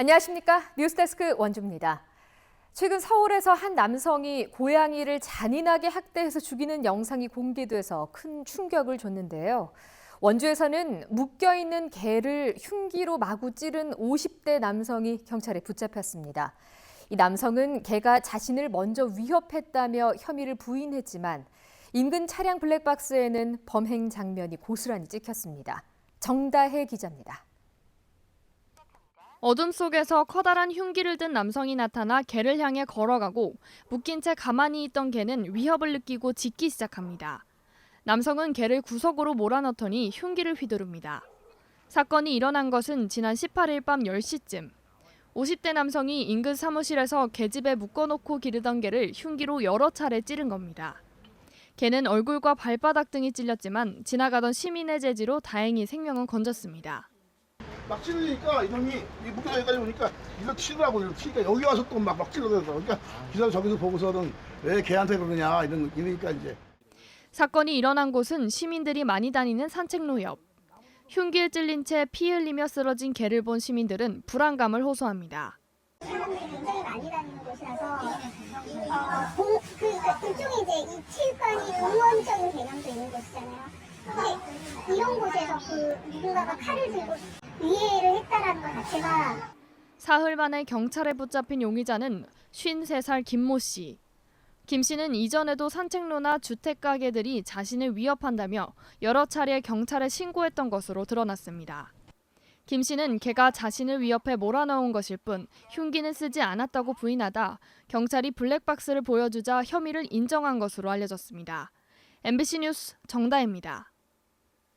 안녕하십니까. 뉴스데스크 원주입니다. 최근 서울에서 한 남성이 고양이를 잔인하게 학대해서 죽이는 영상이 공개돼서 큰 충격을 줬는데요. 원주에서는 묶여있는 개를 흉기로 마구 찌른 50대 남성이 경찰에 붙잡혔습니다. 이 남성은 개가 자신을 먼저 위협했다며 혐의를 부인했지만 인근 차량 블랙박스에는 범행 장면이 고스란히 찍혔습니다. 정다혜 기자입니다. 어둠 속에서 커다란 흉기를 든 남성이 나타나 개를 향해 걸어가고 묶인 채 가만히 있던 개는 위협을 느끼고 짖기 시작합니다. 남성은 개를 구석으로 몰아넣더니 흉기를 휘두릅니다. 사건이 일어난 것은 지난 18일 밤 10시쯤. 50대 남성이 인근 사무실에서 개집에 묶어놓고 기르던 개를 흉기로 여러 차례 찌른 겁니다. 개는 얼굴과 발바닥 등이 찔렸지만 지나가던 시민의 제지로 다행히 생명은 건졌습니다. 막 찌르니까 이놈이 이 무게가 여기까지 오니까 이거 치르라고 이렇게 치니까 여기 와서 또 막막 찌르더라고. 그러니까 기사 저기서 보고서는 왜 걔한테 그러냐 이런 이러니까 이제 사건이 일어난 곳은 시민들이 많이 다니는 산책로 옆. 흉기에 찔린 채 피 흘리며 쓰러진 개를 본 시민들은 불안감을 호소합니다. 사람들이 굉장히 많이 다니는 곳이라서 어, 공, 그, 그러니까 그쪽에 이제 이 치육관이 공무원적인 개념도 있는 곳이잖아요. 근데 이런 곳에서 그 누군가가 칼을 들고 위해를 했다라는 것 자체가 사흘 만에 경찰에 붙잡힌 용의자는 53살 김모 씨. 김 씨는 이전에도 산책로나 주택 가게들이 자신을 위협한다며 여러 차례 경찰에 신고했던 것으로 드러났습니다. 김 씨는 개가 자신을 위협해 몰아넣은 것일 뿐 흉기는 쓰지 않았다고 부인하다 경찰이 블랙박스를 보여주자 혐의를 인정한 것으로 알려졌습니다. MBC 뉴스 정다입니다.